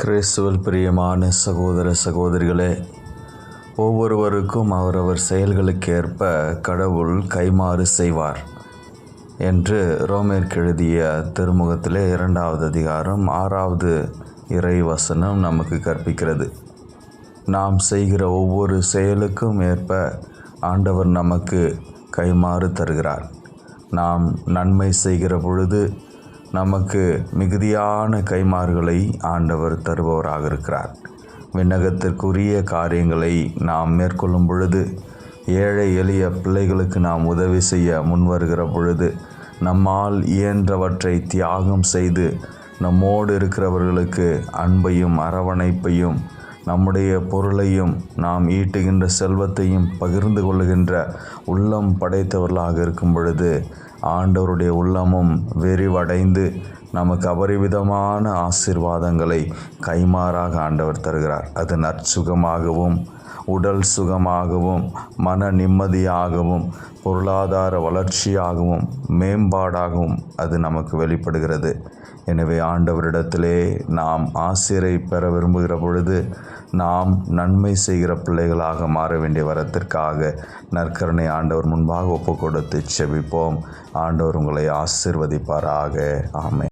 கிறிஸ்துவல் பிரியமான சகோதர சகோதரிகளே ஒவ்வொருவருக்கும் அவரவர் செயல்களுக்கேற்ப கடவுள் கைமாறு செய்வார் என்று ரோமேற்கு எழுதிய திருமுகத்திலே இரண்டாவது அதிகாரம் ஆறாவது இறை வசனம் நமக்கு கற்பிக்கிறது. நாம் செய்கிற ஒவ்வொரு செயலுக்கும் ஏற்ப ஆண்டவர் நமக்கு கைமாறு தருகிறார். நாம் நன்மை செய்கிற பொழுது நமக்கு மிகுதியான கைமாறுகளை ஆண்டவர் தருபவராக இருக்கிறார். விண்ணகத்திற்குரிய காரியங்களை நாம் மேற்கொள்ளும் பொழுது ஏழை எளிய பிள்ளைகளுக்கு நாம் உதவி செய்ய முன்வருகிற பொழுது நம்மால் இயன்றவற்றை தியாகம் செய்து நம்மோடு இருக்கிறவர்களுக்கு அன்பையும் அரவணைப்பையும் நம்முடைய பொருளையும் நாம் ஈட்டுகின்ற செல்வத்தையும் பகிர்ந்து கொள்ளுகின்ற உள்ளம் படைத்தவர்களாக இருக்கும் பொழுது ஆண்டவருடைய உள்ளமும் விரிவடைந்து நமக்கு அபரிவிதமான ஆசிர்வாதங்களை கைமாறாக ஆண்டவர் தருகிறார். அது நற்சுகமாகவும் உடல் சுகமாகவும் மன நிம்மதியாகவும் பொருளாதார வளர்ச்சியாகவும் மேம்பாடாகவும் அது நமக்கு வெளிப்படுகிறது. எனவே ஆண்டவரிடத்திலே நாம் ஆசிரை பெற விரும்புகிற பொழுது நாம் நன்மை செய்கிற பிள்ளைகளாக மாற வேண்டிய வரத்திற்காக நற்கரணை ஆண்டவர் முன்பாக ஒப்பு கொடுத்து செபிப்போம். ஆண்டவர் உங்களை ஆசிர்வதிப்பாராக. ஆமே